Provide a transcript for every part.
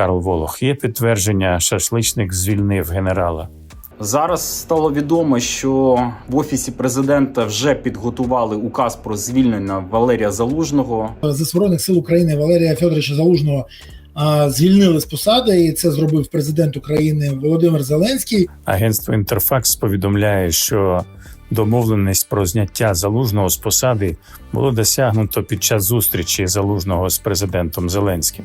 Карл Волох. Є підтвердження, шашличник звільнив генерала. Зараз стало відомо, що в офісі президента вже підготували указ про звільнення Валерія Залужного. Зі збройних сил України Валерія Федоровича Залужного звільнили з посади, і це зробив президент України Володимир Зеленський. Агентство Інтерфакс повідомляє, що домовленість про зняття залужного з посади було досягнуто під час зустрічі залужного з президентом Зеленським.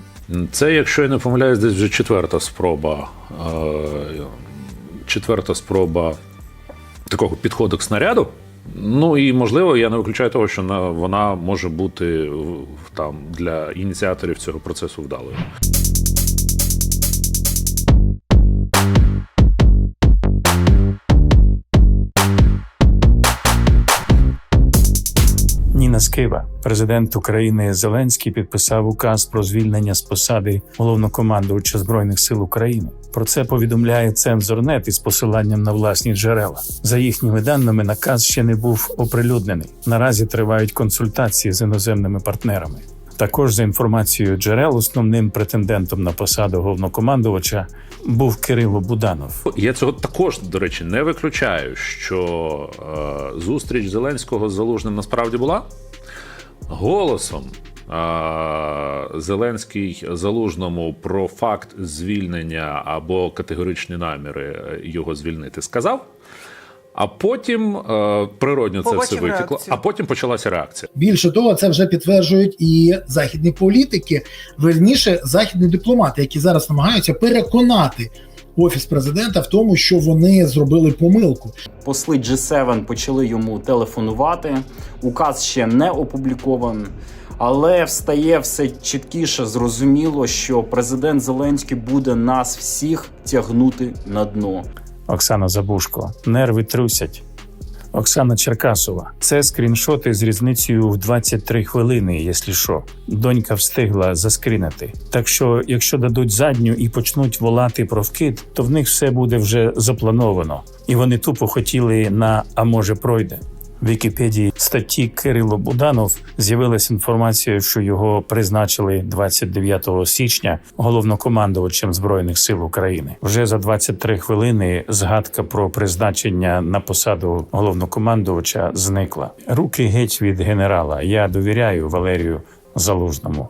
Це, якщо я не помиляюсь, десь вже четверта спроба. е, Четверта спроба такого підходу к снаряду. Ну і можливо, я не виключаю того, що на- вона може бути там для ініціаторів цього процесу вдалою. Ніна Скива, президент України Зеленський, підписав указ про звільнення з посади головнокомандувача збройних сил України. Про це повідомляє цензорнет із посиланням на власні джерела. За їхніми даними, наказ ще не був оприлюднений. Наразі тривають консультації з іноземними партнерами. Також за інформацією джерел, основним претендентом на посаду головнокомандувача був Кирило Буданов. Я цього також, до речі, не виключаю, що е, зустріч Зеленського з Залужним насправді була голосом. Зеленський Залужному про факт звільнення або категоричні наміри е, його звільнити сказав. А потім е, природньо це Побачив все витекло, реакцію. а потім почалася реакція. Більше того, це вже підтверджують і західні політики, верніше західні дипломати, які зараз намагаються переконати офіс президента в тому, що вони зробили помилку. Посли G7 почали йому телефонувати. Указ ще не опублікований. Але встає все чіткіше зрозуміло, що президент Зеленський буде нас всіх тягнути на дно. Оксана Забушко. Нерви трусять. Оксана Черкасова. Це скріншоти з різницею в 23 хвилини, якщо що. Донька встигла заскрінити. Так що, якщо дадуть задню і почнуть волати про вкид, то в них все буде вже заплановано. І вони тупо хотіли на а може пройде. Вікіпедії статті Кирило Буданов з'явилася інформація, що його призначили 29 січня головнокомандувачем збройних сил України. Вже за 23 хвилини згадка про призначення на посаду головнокомандувача зникла. Руки геть від генерала. Я довіряю Валерію Залужному.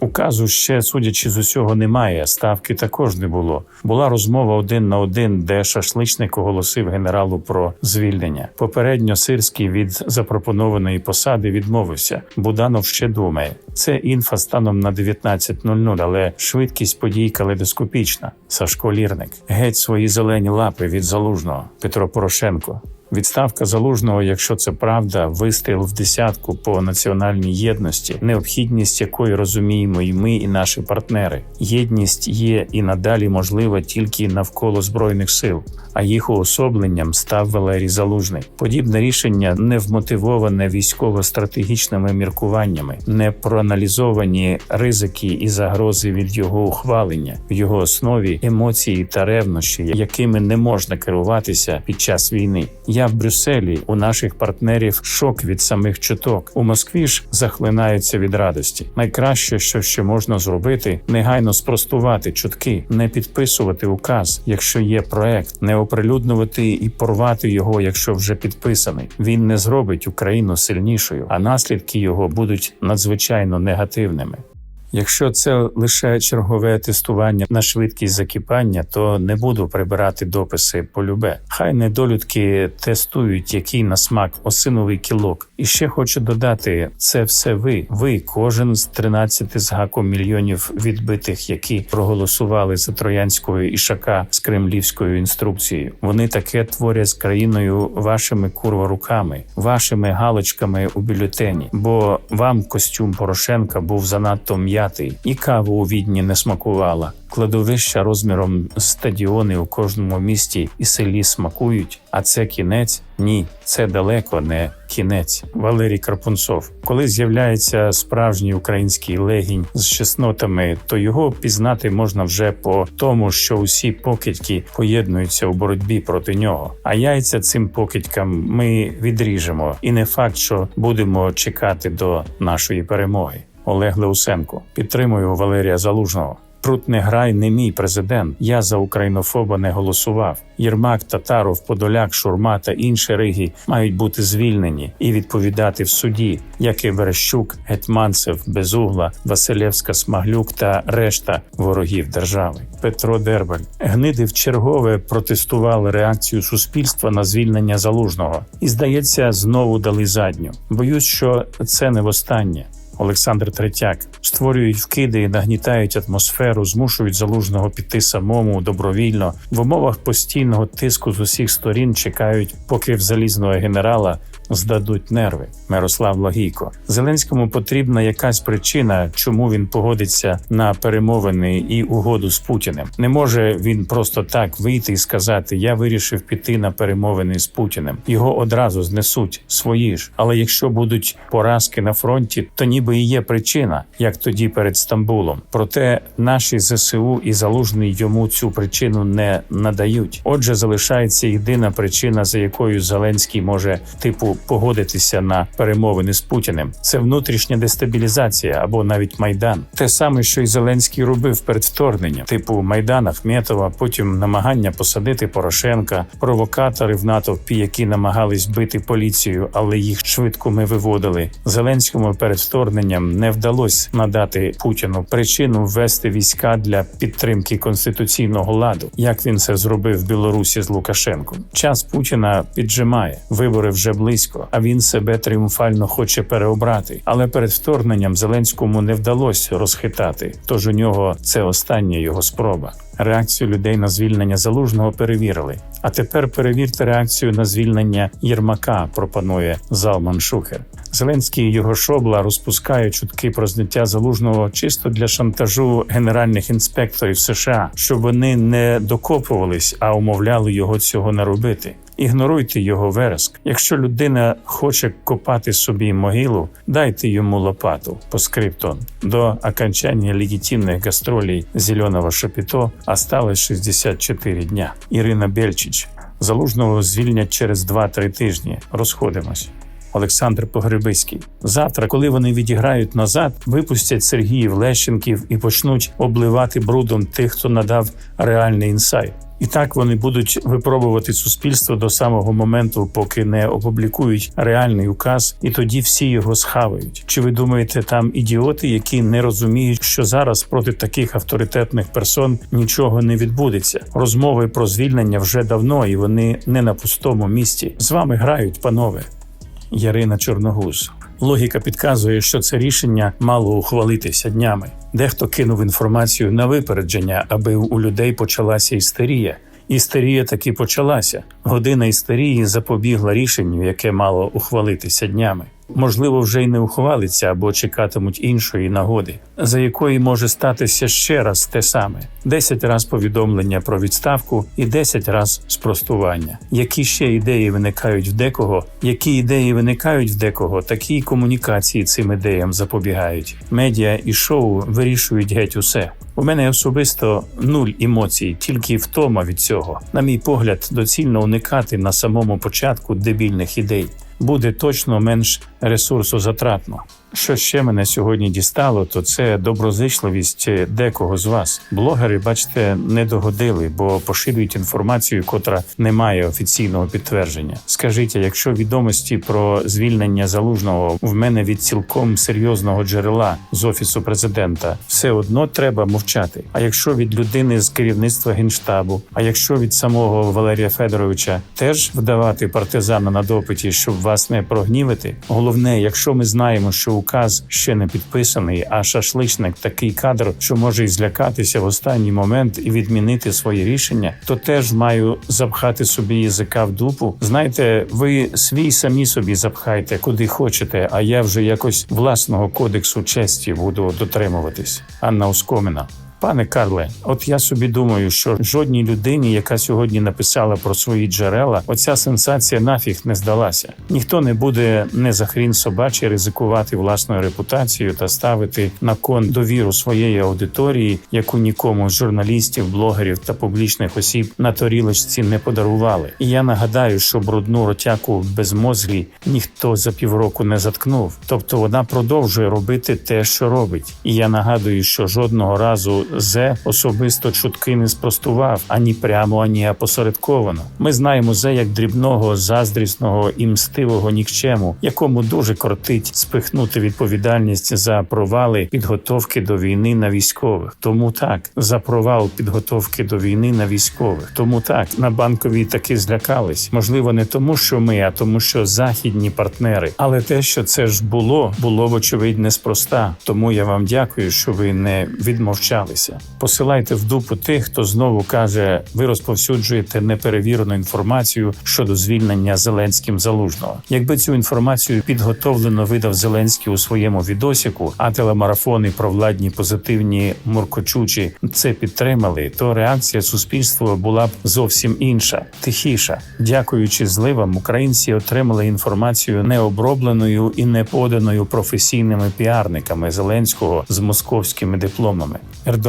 Указу ще, судячи з усього, немає. Ставки також не було. Була розмова один на один, де шашличник оголосив генералу про звільнення. Попередньо Сирський від запропонованої посади відмовився. Буданов ще думає. Це інфа станом на 19.00, але швидкість подій калейдоскопічна. Сашко Лірник. Геть свої зелені лапи від залужного. Петро Порошенко. Відставка залужного, якщо це правда, вистріл в десятку по національній єдності, необхідність якої розуміємо і ми, і наші партнери. Єдність є і надалі можлива тільки навколо збройних сил, а їх уособленням став Валерій Залужний. Подібне рішення не вмотивоване військово-стратегічними міркуваннями, не проаналізовані ризики і загрози від його ухвалення, в його основі емоції та ревнощі, якими не можна керуватися під час війни. Я в Брюсселі у наших партнерів шок від самих чуток. У Москві ж захлинаються від радості. Найкраще, що ще можна зробити, негайно спростувати чутки, не підписувати указ, якщо є проект, не оприлюднювати і порвати його, якщо вже підписаний. Він не зробить Україну сильнішою, а наслідки його будуть надзвичайно негативними. Якщо це лише чергове тестування на швидкість закипання, то не буду прибирати дописи по любе. Хай недолюдки тестують, який на смак осиновий кілок. І ще хочу додати: це все ви. Ви, кожен з 13 з гаком мільйонів відбитих, які проголосували за троянського ішака з кремлівською інструкцією. Вони таке творять з країною вашими курва руками, вашими галочками у бюлетені. Бо вам костюм Порошенка був занадто м'ятий, і кава у відні не смакувала. Кладовища розміром стадіони у кожному місті і селі смакують. А це кінець? Ні, це далеко не кінець. Валерій Карпунцов. Коли з'являється справжній український легінь з чеснотами, то його пізнати можна вже по тому, що усі покидьки поєднуються у боротьбі проти нього. А яйця цим покидькам ми відріжемо, і не факт, що будемо чекати до нашої перемоги. Олег Леусенко підтримую Валерія Залужного. Крут не грай, не мій президент. Я за українофоба не голосував. Єрмак, Татаров, Подоляк, Шурма та інші риги мають бути звільнені і відповідати в суді, як і Верещук, Гетманцев, Безугла, Василевська, Смаглюк та решта ворогів держави. Петро Дербаль гниди в чергове протестували реакцію суспільства на звільнення залужного і, здається, знову дали задню. Боюсь, що це не востаннє. Олександр Третяк створюють вкиди нагнітають атмосферу, змушують залужного піти самому добровільно в умовах постійного тиску з усіх сторін. Чекають, поки в залізного генерала здадуть нерви. Мирослав Логійко Зеленському потрібна якась причина, чому він погодиться на перемовини і угоду з Путіним. Не може він просто так вийти і сказати: Я вирішив піти на перемовини з Путіним. Його одразу знесуть свої ж. Але якщо будуть поразки на фронті, то ніби і є причина, як тоді перед Стамбулом. Проте наші ЗСУ і залужний йому цю причину не надають. Отже, залишається єдина причина, за якою Зеленський може типу погодитися на перемовини з Путіним. Це внутрішня дестабілізація або навіть майдан. Те саме, що й Зеленський робив перед вторгненням, типу Майдан Ахметова, потім намагання посадити Порошенка, провокатори в натовпі, які намагались бити поліцію, але їх швидко ми виводили. Зеленському перед вторгненням не вдалося надати Путіну причину ввести війська для підтримки конституційного ладу, як він це зробив в Білорусі з Лукашенком. Час Путіна піджимає, вибори вже близько, а він себе тріумфально хоче переобрати. Але перед вторгненням Зеленському не вдалося розхитати. Тож у нього це остання його спроба. Реакцію людей на звільнення залужного перевірили. А тепер перевірте реакцію на звільнення Єрмака. Пропонує Залман Шухер. Зеленський і його шобла розпускають чутки про зняття залужного чисто для шантажу генеральних інспекторів США, щоб вони не докопувались, а умовляли його цього не робити. Ігноруйте його вереск. Якщо людина хоче копати собі могилу, дайте йому лопату по скриптон. До окончания легітимних гастролей зеленого шапіто осталось 64 дня. Ірина Бельчич. Залужного звільнять через 2-3 тижні. Розходимось. Олександр Погребиський. Завтра, коли вони відіграють назад, випустять Сергіїв Лещенків і почнуть обливати брудом тих, хто надав реальний інсайт. І так вони будуть випробувати суспільство до самого моменту, поки не опублікують реальний указ, і тоді всі його схавають. Чи ви думаєте, там ідіоти, які не розуміють, що зараз проти таких авторитетних персон нічого не відбудеться? Розмови про звільнення вже давно, і вони не на пустому місці. З вами грають, панове. Ярина Чорногуз. Логіка підказує, що це рішення мало ухвалитися днями. Дехто кинув інформацію на випередження, аби у людей почалася істерія. Істерія таки почалася. Година істерії запобігла рішенню, яке мало ухвалитися днями. Можливо, вже й не ухвалиться або чекатимуть іншої нагоди, за якої може статися ще раз те саме: 10 раз повідомлення про відставку і 10 раз спростування. Які ще ідеї виникають в декого? Які ідеї виникають в декого? Такі комунікації цим ідеям запобігають. Медіа і шоу вирішують геть усе. У мене особисто нуль емоцій, тільки втома від цього. На мій погляд, доцільно уникати на самому початку дебільних ідей. Буде точно менш ресурсозатратно. Що ще мене сьогодні дістало, то це доброзичливість декого з вас. Блогери, бачите, не догодили, бо поширюють інформацію, котра не має офіційного підтвердження. Скажіть, якщо відомості про звільнення залужного в мене від цілком серйозного джерела з офісу президента, все одно треба мовчати. А якщо від людини з керівництва генштабу, а якщо від самого Валерія Федоровича теж вдавати партизана на допиті, щоб вас не прогнівити. Головне, якщо ми знаємо, що указ ще не підписаний, а шашличник такий кадр, що може й злякатися в останній момент і відмінити своє рішення, то теж маю запхати собі язика в дупу. Знаєте, ви свій самі собі запхайте куди хочете, а я вже якось власного кодексу честі буду дотримуватись. Анна Оскомина. Пане Карле, от я собі думаю, що жодній людині, яка сьогодні написала про свої джерела, оця сенсація нафіг не здалася. Ніхто не буде не за хрін собачий ризикувати власною репутацією та ставити на кон довіру своєї аудиторії, яку нікому з журналістів, блогерів та публічних осіб на торілочці не подарували. І я нагадаю, що брудну ротяку безмозглі ніхто за півроку не заткнув. Тобто вона продовжує робити те, що робить. І я нагадую, що жодного разу Зе особисто чутки не спростував ані прямо, ані опосередковано. Ми знаємо Зе як дрібного, заздрісного і мстивого нікчему, якому дуже кортить спихнути відповідальність за провали підготовки до війни на військових. Тому так за провал підготовки до війни на військових. Тому так на банковій таки злякались. Можливо, не тому, що ми, а тому, що західні партнери. Але те, що це ж було, було вочевидь неспроста. Тому я вам дякую, що ви не відмовчалися. Посилайте в дупу тих, хто знову каже, ви розповсюджуєте неперевірену інформацію щодо звільнення Зеленським залужного. Якби цю інформацію підготовлено видав Зеленський у своєму відосіку, а телемарафони провладні позитивні муркочучі це підтримали, то реакція суспільства була б зовсім інша, тихіша. Дякуючи зливам, українці отримали інформацію необробленою і не поданою професійними піарниками Зеленського з московськими дипломами.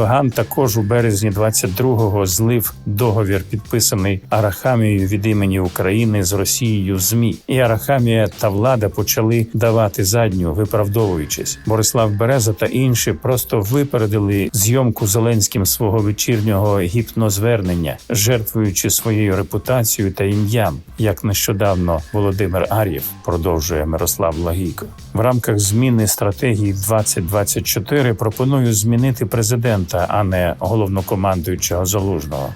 Ердоган також у березні 22-го злив договір, підписаний Арахамією від імені України з Росією. Змі і Арахамія та влада почали давати задню, виправдовуючись. Борислав Береза та інші просто випередили зйомку Зеленським свого вечірнього гіпнозвернення, жертвуючи своєю репутацією та ім'ям, як нещодавно Володимир Ар'єв продовжує Мирослав Лагійко. В рамках зміни стратегії 2024 пропоную змінити президента, а не головнокомандуючого залужного.